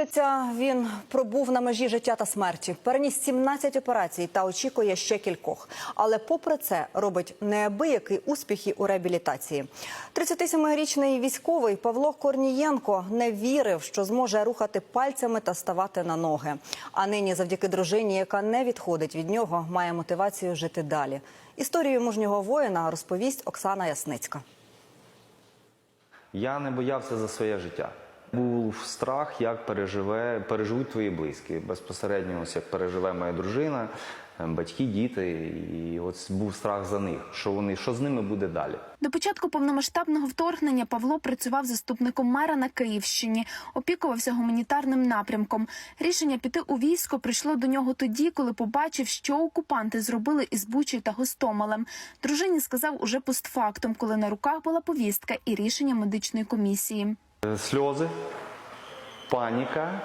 місяця він пробув на межі життя та смерті. Переніс 17 операцій та очікує ще кількох. Але попри це робить неабиякий успіхи у реабілітації. 37-річний військовий Павло Корнієнко не вірив, що зможе рухати пальцями та ставати на ноги. А нині, завдяки дружині, яка не відходить від нього, має мотивацію жити далі. Історію мужнього воїна розповість Оксана Ясницька. Я не боявся за своє життя. Був страх, як переживе, переживуть твої близькі. Безпосередньо, ось як переживе моя дружина, е, батьки, діти. І от був страх за них, що вони, що з ними буде далі. До початку повномасштабного вторгнення Павло працював заступником мера на Київщині, опікувався гуманітарним напрямком. Рішення піти у військо прийшло до нього тоді, коли побачив, що окупанти зробили із Бучі та Гостомелем. Дружині сказав уже постфактум, коли на руках була повістка і рішення медичної комісії. Е, Сльози, паніка.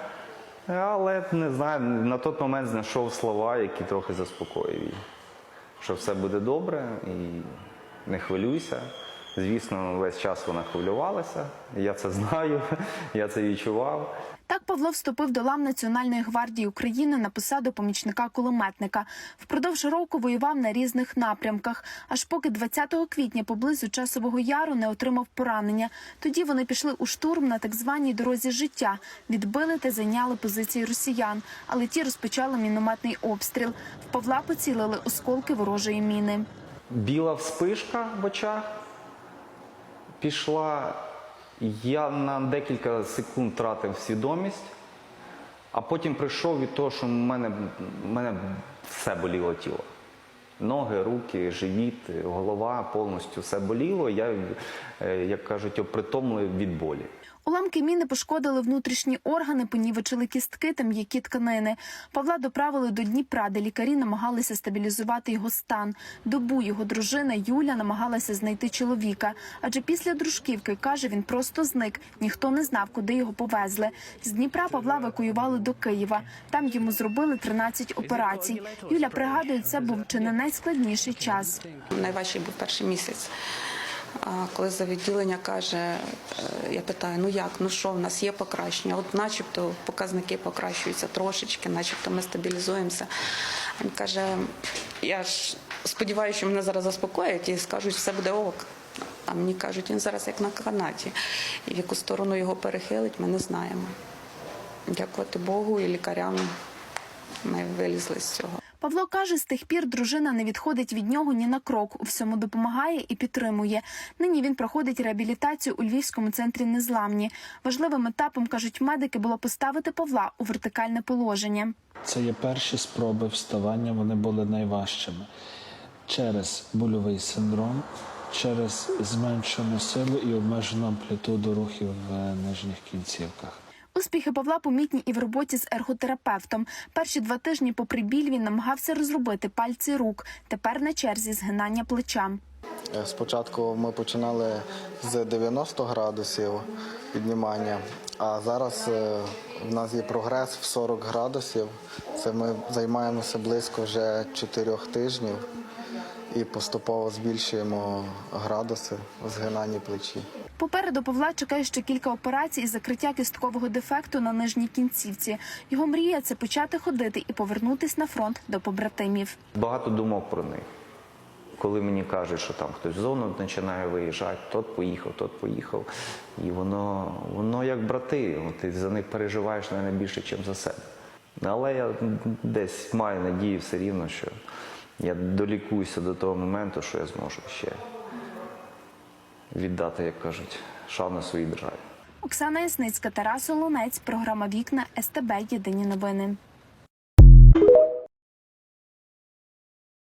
Але не знаю, на той момент знайшов слова, які трохи заспокоїв її. Що все буде добре і не хвилюйся. Звісно, весь час вона хвилювалася. Я це знаю, я це відчував. Так Павло вступив до лав Національної гвардії України на посаду помічника кулеметника. Впродовж року воював на різних напрямках, аж поки 20 квітня поблизу часового яру не отримав поранення. Тоді вони пішли у штурм на так званій дорозі життя, відбили та зайняли позиції росіян, але ті розпочали мінометний обстріл. В Павла поцілили осколки ворожої міни. Біла вспишка в очах пішла. Я на декілька секунд втратив свідомість, а потім прийшов від того, що в мене, мене все боліло тіло. Ноги, руки, живіт, голова повністю все боліло. Я, е, як кажуть, опритомлив від болі. Уламки міни пошкодили внутрішні органи, понівечили кістки та м'які тканини. Павла доправили до Дніпра, де лікарі намагалися стабілізувати його стан. Добу його дружина Юля намагалася знайти чоловіка. Адже після дружківки каже, він просто зник. Ніхто не знав, куди його повезли. З Дніпра Павла евакуювали до Києва. Там йому зробили 13 операцій. Юля пригадує, це був чи не найскладніший час. Найважчий був перший місяць. Коли за відділення каже, е, я питаю, ну як, ну що, в нас є покращення? От начебто показники покращуються трошечки, начебто ми стабілізуємося. Він каже, я ж сподіваюся, що мене зараз заспокоять і скажуть, все буде ок. А мені кажуть, він зараз як на канаті. І в яку сторону його перехилить, ми не знаємо. Дякувати Богу і лікарям ми вилізли з цього. Павло каже, з тих пір дружина не відходить від нього ні на крок. У всьому допомагає і підтримує. Нині він проходить реабілітацію у Львівському центрі незламні. Важливим етапом кажуть медики було поставити Павла у вертикальне положення. Це є перші спроби вставання, вони були найважчими через больовий синдром, через зменшену силу і обмежену амплітуду рухів в нижніх кінцівках. Успіхи Павла помітні і в роботі з ерготерапевтом. Перші два тижні, попри біль, він намагався розробити пальці рук. Тепер на черзі згинання плеча. Е, Спочатку ми починали з 90 градусів піднімання, а зараз е, в нас є прогрес в 40 градусів. Це ми займаємося близько вже 4 тижнів і поступово збільшуємо градуси в згинанні плечі. Попереду Павла чекає ще кілька операцій із закриття кісткового дефекту на нижній кінцівці. Його мрія це почати ходити і повернутись на фронт до побратимів. Багато думок про них. Коли мені кажуть, що там хтось в зону починає виїжджати, тот поїхав, тот поїхав. І воно, воно як брати, ти за них переживаєш навіть більше, ніж за себе. Але я десь маю надію все рівно, що я долікуюся до того моменту, що я зможу ще віддати, як кажуть, шану своїй державі. Оксана Ясницька, Тарас Олонець, програма Вікна СТБ. Єдині новини.